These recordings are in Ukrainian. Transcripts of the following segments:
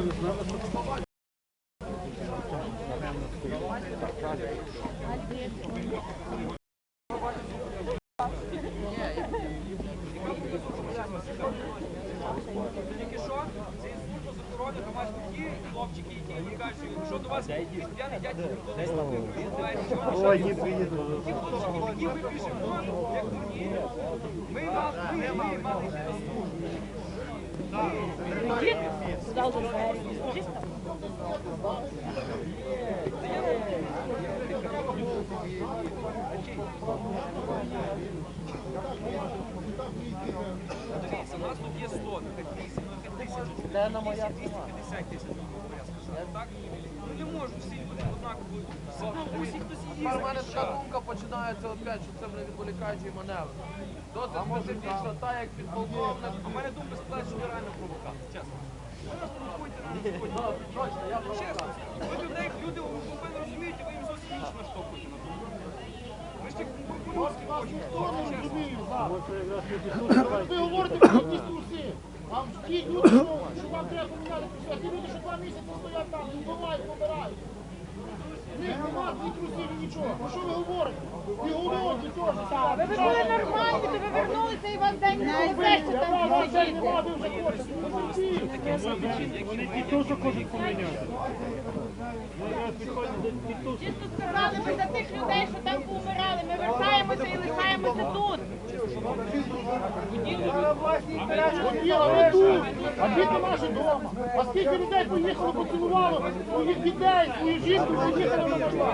Тільки що це служба з охорони громадських дій, хлопчики, які кажуть, якщо до вас п'яний дядько що Ой, не ті хлопчики такі випишемо, як дурні. Ми мали, ми, ми Дивіться, у нас тут є 100, так 8, ну яке тисяча, Де на моя 250 тисяч, я сказав, так? Ну не можуть всі люди однаково, усі хтось їздить. Тепер в мене така думка починається опять, що це вже відволікаючий маневр. Досить специфічно, так як підполковник. А в мене думка складає, що ви реально провокатор, чесно. Ви нас провокуєте, не провокуєте. Точно, я Чесно, ви людей, люди, ви розумієте, ви їм зовсім на думку. Ви ж так по-людськи хочете, хто це, чесно. Ви говорите про якісь труси. А ті люди, що, вам треба поміняти ті люди, що два місяці стоять там, ні трусів, нічого. Про що ви говорите? І голодні теж. Ви ви були нормальні, то ви вернулися і вам день не обвести там сидіти. ви. Вони ті теж хочуть поміняти. Чисто сказали ми за тих людей, що там поумирали. Ми вертаємося і лишаємося тут. Хотіла ви тут, а діти наші вдома. А скільки людей поїхало, поцілувало своїх дітей, свою жінку, поїхали на Москву.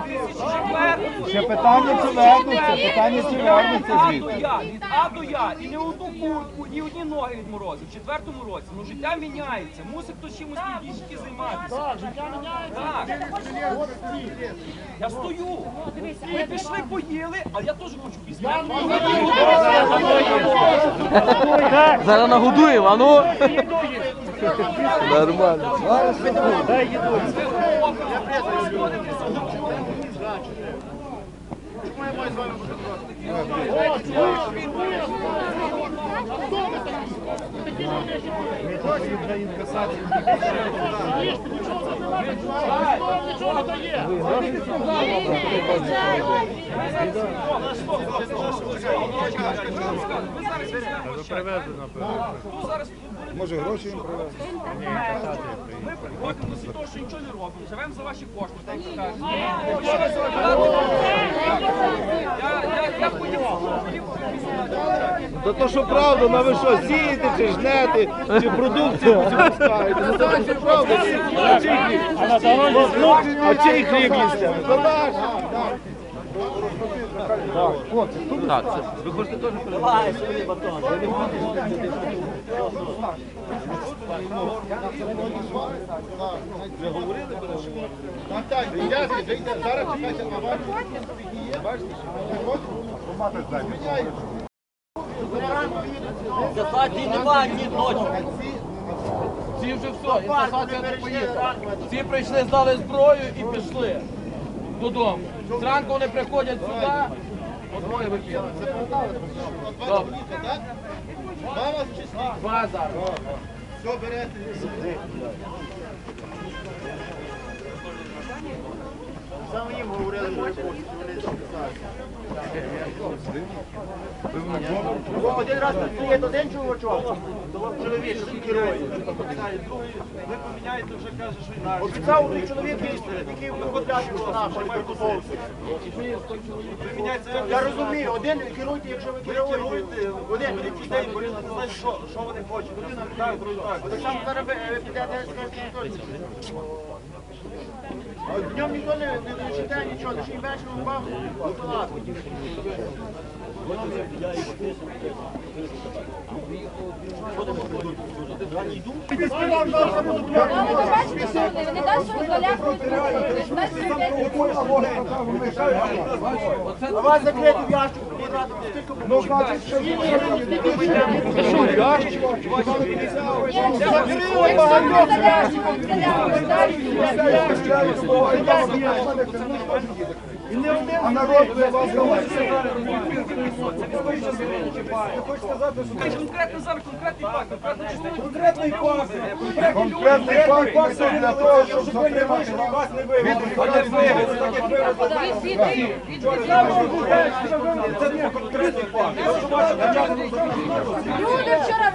Ще питання, чи вернуться, питання, чи вернуться звідти. А до я, і не куртку, і одні ноги відморозив. В четвертому році, ну життя міняється, мусить хтось чимось більше займатися. Так, життя міняється. Так, я стою. Ви пішли, поїли, а я теж хочу після. Зараз нагодуємо, а ну. Нормально. Не дає. Ви Ну зараз Може гроші їм привезти? ми приходимо з того, що нічого не робимо, живемо за ваші кошти, так як кажуть. Я, хотів. Та то що правда, на ви що, сієте чи жнете, чи продукцію цю пускаєте? Ну то що правда, а чий хліб? А чий хліб їсте? То наш. Так, це. Ви хочете теж Так, так, я зараз чекайте, а бачите, бачите, міняють. Касації немає ні ночі. Ці вже все, інкасація не поїхала. Ці прийшли, здали зброю і пішли додому. Зранку вони приходять сюди, от двоє викинули. Добре. Мама чи скільки? Два зараз. Все берете? Саме їм говорили, що хочуть, вони записали. Один раз приїде один чувачок, чоловік, що керує. Ви поміняєте, вже каже, що інакше. Обіцяв один чоловік, який до нашого приготовки. Я розумію, один керуйте, якщо ви керуєте, один людей, бо не знають, що, що вони хочуть. Так, так. Так само зараз ви ви підете, скажете, а Днем ніхто не, не, читає нічого, впав вони дасть щось залякують. А вас закрити в ящику, Ну, значить, що багатьох в ящику. І не один, а народ для вас говорить. Це конкретно зараз конкретний факт, конкретно чоловік. Конкретний факт. Конкретний факт факт для того, щоб затримати вас не вивезли. Це не конкретний факт. Люди вчора